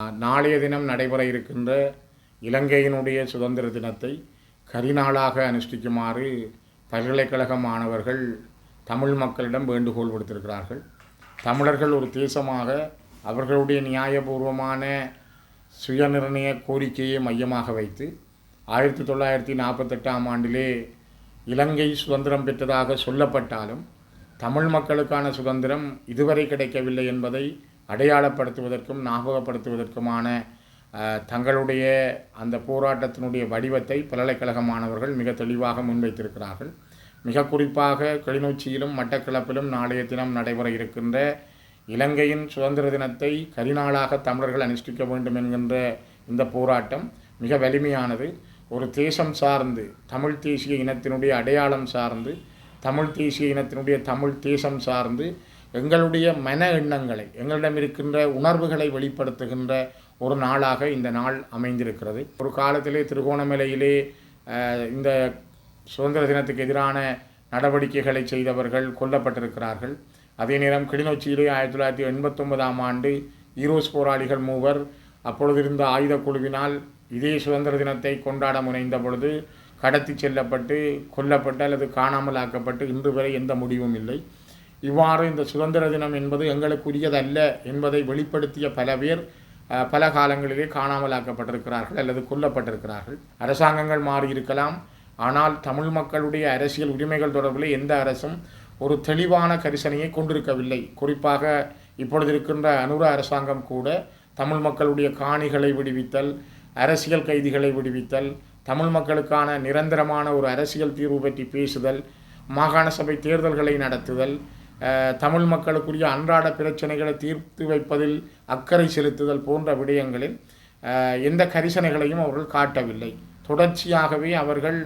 நாளைய தினம் நடைபெற இருக்கின்ற இலங்கையினுடைய சுதந்திர தினத்தை கரிநாளாக அனுஷ்டிக்குமாறு பல்கலைக்கழக மாணவர்கள் தமிழ் மக்களிடம் வேண்டுகோள் விடுத்திருக்கிறார்கள். தமிழர்கள் ஒரு தேசமாக அவர்களுடைய நியாயபூர்வமான சுயநிர்ணய கோரிக்கையை மையமாக வைத்து ஆயிரத்தி தொள்ளாயிரத்தி நாற்பத்தெட்டாம் ஆண்டிலே இலங்கை சுதந்திரம் பெற்றதாக சொல்லப்பட்டாலும் தமிழ் மக்களுக்கான சுதந்திரம் இதுவரை கிடைக்கவில்லை என்பதை அடையாளப்படுத்துவதற்கும் ஞாபகப்படுத்துவதற்குமான தங்களுடைய அந்த போராட்டத்தினுடைய வடிவத்தை பல்கலைக்கழக மாணவர்கள் மிக தெளிவாக முன்வைத்திருக்கிறார்கள். மிக குறிப்பாக கிளிநொச்சியிலும் மட்டக்களப்பிலும் நாளைய தினம் நடைபெற இருக்கின்ற இலங்கையின் சுதந்திர தினத்தை கரிநாளாக தமிழர்கள் அனுஷ்டிக்க வேண்டும் என்கின்ற இந்த போராட்டம் மிக வலிமையானது. ஒரு தேசம் சார்ந்து தமிழ் தேசிய இனத்தினுடைய அடையாளம் சார்ந்து தமிழ் தேசிய இனத்தினுடைய தமிழ் தேசம் சார்ந்து எங்களுடைய மன எண்ணங்களை எங்களிடம் இருக்கின்ற உணர்வுகளை வெளிப்படுத்துகின்ற ஒரு நாளாக இந்த நாள் அமைந்திருக்கிறது. ஒரு காலத்திலே திருகோணமலையிலே இந்த சுதந்திர தினத்துக்கு எதிரான நடவடிக்கைகளை செய்தவர்கள் கொல்லப்பட்டிருக்கிறார்கள். அதே நேரம் கிளிநொச்சியிலே ஆயிரத்தி தொள்ளாயிரத்தி எண்பத்தொன்பதாம் ஆண்டு ஈரோஸ் போராளிகள் மூவர் அப்பொழுது இருந்த ஆயுத குழுவினால் இதே சுதந்திர தினத்தை கொண்டாட முனைந்த பொழுது கடத்தி செல்லப்பட்டு கொல்லப்பட்டு அல்லது காணாமல் ஆக்கப்பட்டு இன்று வரை எந்த முடிவும் இல்லை. இவ்வாறு இந்த சுதந்திர தினம் என்பது எங்களுக்குரியதல்ல என்பதை வெளிப்படுத்திய பல பேர் பல காலங்களிலே காணாமலாக்கப்பட்டிருக்கிறார்கள் அல்லது கொல்லப்பட்டிருக்கிறார்கள். அரசாங்கங்கள் மாறியிருக்கலாம். ஆனால் தமிழ் மக்களுடைய அரசியல் உரிமைகள் தொடர்பில் எந்த அரசும் ஒரு தெளிவான கரிசனையை கொண்டிருக்கவில்லை. குறிப்பாக இப்பொழுது இருக்கின்ற அனுர அரசாங்கம் கூட தமிழ் மக்களுடைய காணிகளை விடுவித்தல் அரசியல் கைதிகளை விடுவித்தல் தமிழ் மக்களுக்கான நிரந்தரமான ஒரு அரசியல் தீர்வு பற்றி பேசுதல் மாகாண சபை தேர்தல்களை நடத்துதல் தமிழ் மக்களுக்குரிய அன்றாட பிரச்சனைகளை தீர்த்து வைப்பதில் அக்கறை செலுத்துதல் போன்ற விடயங்களில் எந்த கரிசனைகளையும் அவர்கள் காட்டவில்லை. தொடர்ச்சியாகவே அவர்கள்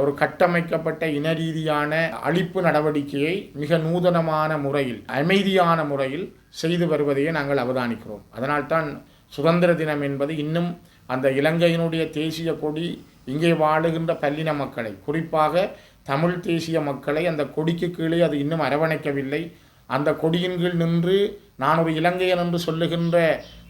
ஒரு கட்டமைக்கப்பட்ட இனரீதியான அழிப்பு நடவடிக்கையை மிக நூதனமான முறையில் அமைதியான முறையில் செய்து வருவதையே நாங்கள் அவதானிக்கிறோம். அதனால்தான் சுதந்திர தினம் என்பது இன்னும் அந்த இலங்கையினுடைய தேசிய கொடி இங்கே வாழுகின்ற பல்லின மக்களை குறிப்பாக தமிழ் தேசிய மக்களை அந்த கொடிக்கு கீழே அது இன்னும் அரவணைக்கவில்லை. அந்த கொடியின் கீழ் நின்று நான் ஒரு இலங்கையன் என்று சொல்லுகின்ற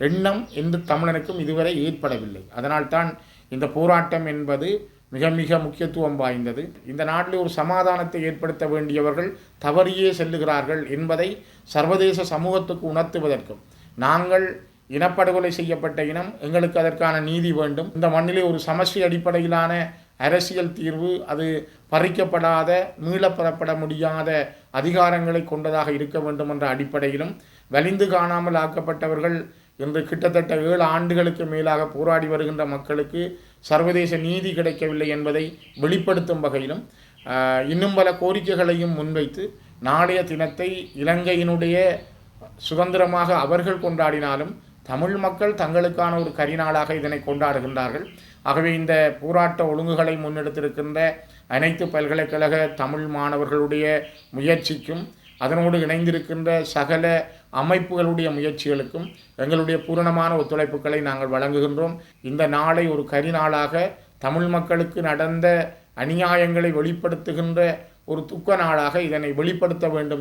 எண்ணம் எந்த தமிழனுக்கும் இதுவரை ஏற்படவில்லை. அதனால்தான் இந்த போராட்டம் என்பது மிக மிக முக்கியத்துவம் வாய்ந்தது. இந்த நாட்டில் ஒரு சமாதானத்தை ஏற்படுத்த வேண்டியவர்கள் தவறியே செல்லுகிறார்கள் என்பதை சர்வதேச சமூகத்துக்கு உணர்த்துவதற்கும் நாங்கள் இனப்படுகொலை செய்யப்பட்ட இனம் எங்களுக்கு அதற்கான நீதி வேண்டும். இந்த மண்ணிலே ஒரு சமஸ்டி அடிப்படையிலான அரசியல் தீர்வு அது பறிக்கப்படாத மீளப்பெறப்பட முடியாத அதிகாரங்களை கொண்டதாக இருக்க வேண்டும் என்ற அடிப்படையிலும் வலிந்து காணாமல் ஆக்கப்பட்டவர்கள் இன்று கிட்டத்தட்ட ஏழு ஆண்டுகளுக்கு மேலாக போராடி வருகின்ற மக்களுக்கு சர்வதேச நீதி கிடைக்கவில்லை என்பதை வெளிப்படுத்தும் வகையிலும் இன்னும் பல கோரிக்கைகளையும் முன்வைத்து நாளைய தினத்தை இலங்கையினுடைய சுதந்திரமாக அவர்கள் கொண்டாடினாலும் தமிழ் மக்கள் தங்களுக்கான ஒரு கரிநாளாக இதனை கொண்டாடுகின்றார்கள். ஆகவே இந்த போராட்ட ஒழுங்குகளை முன்னெடுத்திருக்கின்ற அனைத்து பல்கலைக்கழக தமிழ் மாணவர்களுடைய முயற்சிக்கும் அதனோடு இணைந்திருக்கின்ற சகல அமைப்புகளுடைய முயற்சிகளுக்கும் எங்களுடைய பூரணமான ஒத்துழைப்புகளை நாங்கள் வழங்குகின்றோம். இந்த நாளை ஒரு கரிநாளாக தமிழ் மக்களுக்கு நடந்த அநியாயங்களை வெளிப்படுத்துகின்ற ஒரு துக்க நாளாக இதனை வெளிப்படுத்த வேண்டும்.